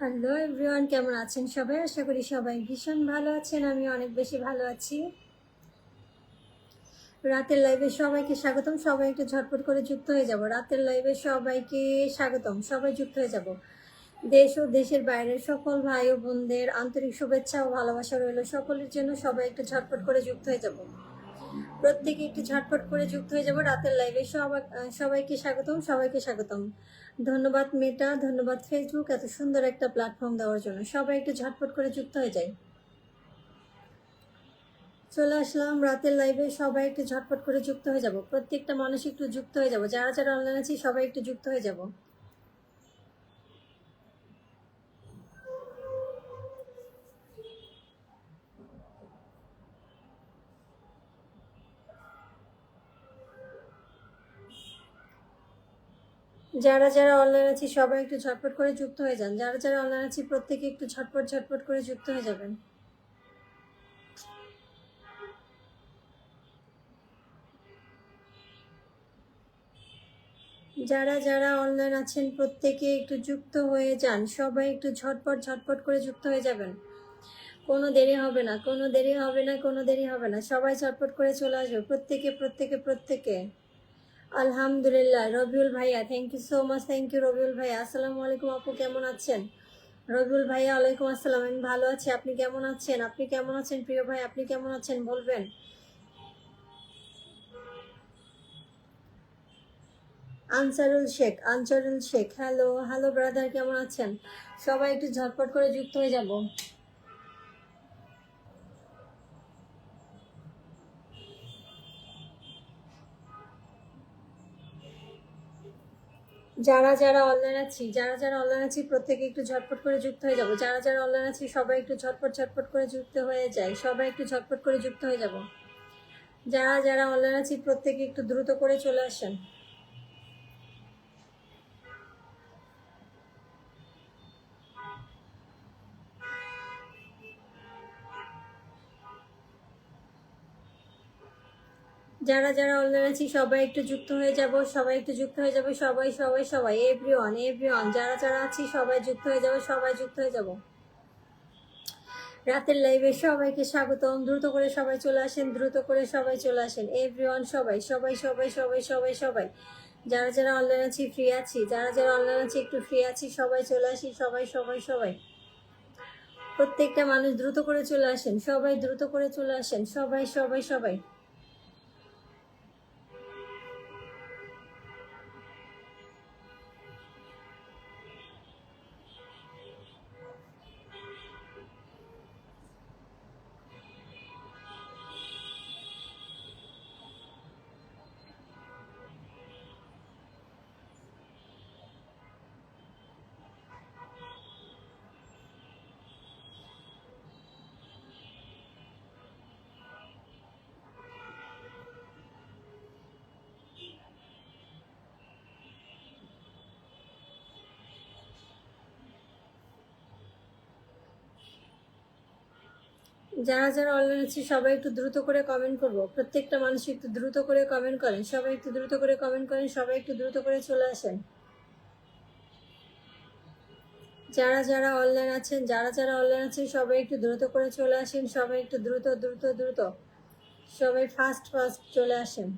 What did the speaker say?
Hello everyone কেমন আছেন সবাই? আশা করি সবাই ভীষণ ভালো আছেন। আমি অনেক বেশি ভালো আছি। রাতের লাইভে সবাইকে স্বাগতম। সবাই একটু ঝটপট করে যুক্ত হয়ে যাব। রাতের লাইভে সবাইকে স্বাগতম। সবাই যুক্ত হয়ে যাব। দেশ ও দেশের বাইরের সকল ভাই ও বোনদের আন্তরিক শুভেচ্ছা ও ভালোবাসা রইল। সকলের জন্য সবাই একটু ঝটপট করে যুক্ত হয়ে যাব। প্রত্যেকে একটু ঝটপট করে যুক্ত হয়ে যাব রাতের লাইভে সবাই সবাইকে স্বাগতম সবাইকে স্বাগতম। ধন্যবাদ মেটা, ধন্যবাদ ফেসবুক এত সুন্দর একটা প্ল্যাটফর্ম দেওয়ার জন্য। সবাই একটু ঝটপট করে যুক্ত হয়ে যায় চলে আসলাম রাতের লাইভে সবাই একটু ঝটপট করে যুক্ত হয়ে যাব। প্রত্যেকটা মানুষ একটু যুক্ত হয়ে যাব। যারা যারা অনলাইন আছি, সবাই একটু যুক্ত হয়ে যাব। যারা যারা অনলাইন আছি, সবাই একটু ঝটপট করে যুক্ত হয়ে যান। যারা যারা অনলাইন আছি, প্রত্যেকে একটু ঝটপট ঝটপট করে যুক্ত হয়ে যাবেন। যারা যারা অনলাইন আছেন, প্রত্যেকে একটু যুক্ত হয়ে যান। সবাই একটু ঝটপট ঝটপট করে যুক্ত হয়ে যাবেন। কোনো দেরি হবে না, কোনো দেরি হবে না, কোনো দেরি হবে না। সবাই ঝটপট করে চলে আসবে। প্রত্যেকে প্রত্যেকে প্রত্যেকে। আলহামদুলিল্লাহ, রবিউল ভাইয়া thank you so much thank you Rabiul ভাইয়া। আসসালামু আলাইকুম আপু, কেমন আছেন? রবিউল ভাইয়া, ওয়ালাইকুম আসসালাম, আমি ভালো আছি, আপনি কেমন আছেন? আপনি কেমন আছেন প্রিয় ভাই, আপনি কেমন আছেন বলবেন? Ansarul Sheikh Ansarul Sheikh hello hello brother কেমন আছেন? সবাই একটু ঝটপট করে যুক্ত হয়ে যাব। যারা যারা অনলাইন আছি, যারা যারা অনলাইন আছি, প্রত্যেকে একটু ঝটপট করে যুক্ত হয়ে যাব। যারা যারা অনলাইন আছি, সবাই একটু ঝটপট ঝটপট করে যুক্ত হয়ে যায় সবাই একটু ঝটপট করে যুক্ত হয়ে যাব। যারা যারা অনলাইন আছি, প্রত্যেকে একটু দ্রুত করে চলে আসেন। যারা যারা অনলাইন আছি, সবাই একটু যুক্ত হয়ে যাব, সবাই একটু যুক্ত হয়ে যাবে, সবাই সবাই সবাই এভরিওয়ান এভরিওয়ান যারা যারা আছি, সবাই যুক্ত হয়ে যাবে, সবাই যুক্ত হয়ে যাব। রাতের লাইভে সবাইকে স্বাগতম, দ্রুত করে সবাই চলে আসেন, দ্রুত করে সবাই চলে আসেন এভরিওয়ান সবাই সবাই সবাই সবাই সবাই সবাই। যারা যারা অনলাইন আছি ফ্রি আছি, যারা যারা অনলাইন আছি, একটু ফ্রি আছি, সবাই চলে আসি, সবাই সবাই সবাই। প্রত্যেকটা মানুষ দ্রুত করে চলে আসেন, সবাই দ্রুত করে চলে আসেন, সবাই সবাই সবাই। যারা যারা অনলাইন আছে, সবাই একটু দ্রুত করে কমেন্ট করব। প্রত্যেকটা মানুষ একটু দ্রুত করে কমেন্ট করেন। সবাই একটু দ্রুত করে কমেন্ট করেন, সবাই একটু দ্রুত করে চলে আসেন। যারা যারা অনলাইন আছেন, যারা যারা অনলাইন আছেন, সবাই একটু দ্রুত করে চলে আসেন। সবাই একটু দ্রুত দ্রুত দ্রুত, সবাই ফাস্ট ফাস্ট চলে আসেন।